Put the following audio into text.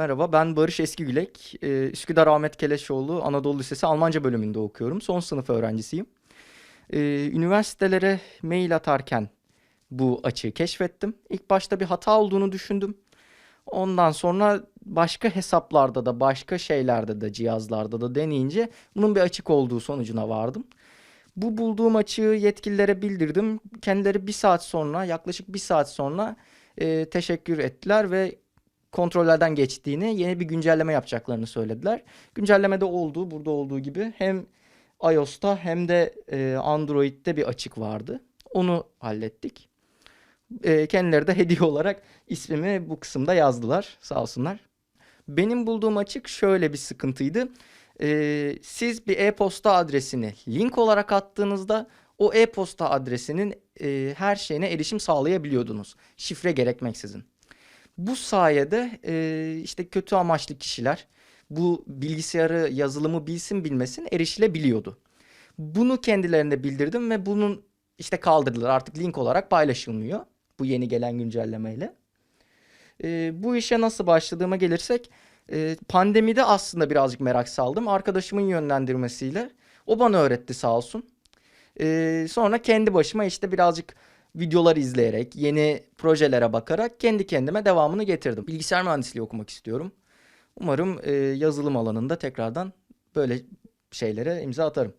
Merhaba, ben Barış Eskigülek. Ee, Üsküdar Ahmet Keleşoğlu Anadolu Lisesi Almanca bölümünde okuyorum. Son sınıf öğrencisiyim. Ee, üniversitelere mail atarken bu açığı keşfettim. İlk başta bir hata olduğunu düşündüm. Ondan sonra başka hesaplarda da, başka şeylerde de, cihazlarda da deneyince bunun bir açık olduğu sonucuna vardım. Bu bulduğum açığı yetkililere bildirdim. Kendileri bir saat sonra, yaklaşık bir saat sonra e, teşekkür ettiler ve kontrollerden geçtiğini, yeni bir güncelleme yapacaklarını söylediler. Güncellemede olduğu, burada olduğu gibi hem iOS'ta hem de e, Android'de bir açık vardı. Onu hallettik. E, kendileri de hediye olarak ismimi bu kısımda yazdılar. Sağ olsunlar. Benim bulduğum açık şöyle bir sıkıntıydı. E, siz bir e-posta adresini link olarak attığınızda o e-posta adresinin e, her şeyine erişim sağlayabiliyordunuz. Şifre gerekmeksizin. Bu sayede e, işte kötü amaçlı kişiler bu bilgisayarı yazılımı bilsin bilmesin erişilebiliyordu. Bunu kendilerine bildirdim ve bunun işte kaldırdılar artık link olarak paylaşılmıyor bu yeni gelen güncellemeyle. E, bu işe nasıl başladığıma gelirsek e, pandemide aslında birazcık merak saldım arkadaşımın yönlendirmesiyle o bana öğretti sağ olsun. E, sonra kendi başıma işte birazcık videolar izleyerek, yeni projelere bakarak kendi kendime devamını getirdim. Bilgisayar mühendisliği okumak istiyorum. Umarım e, yazılım alanında tekrardan böyle şeylere imza atarım.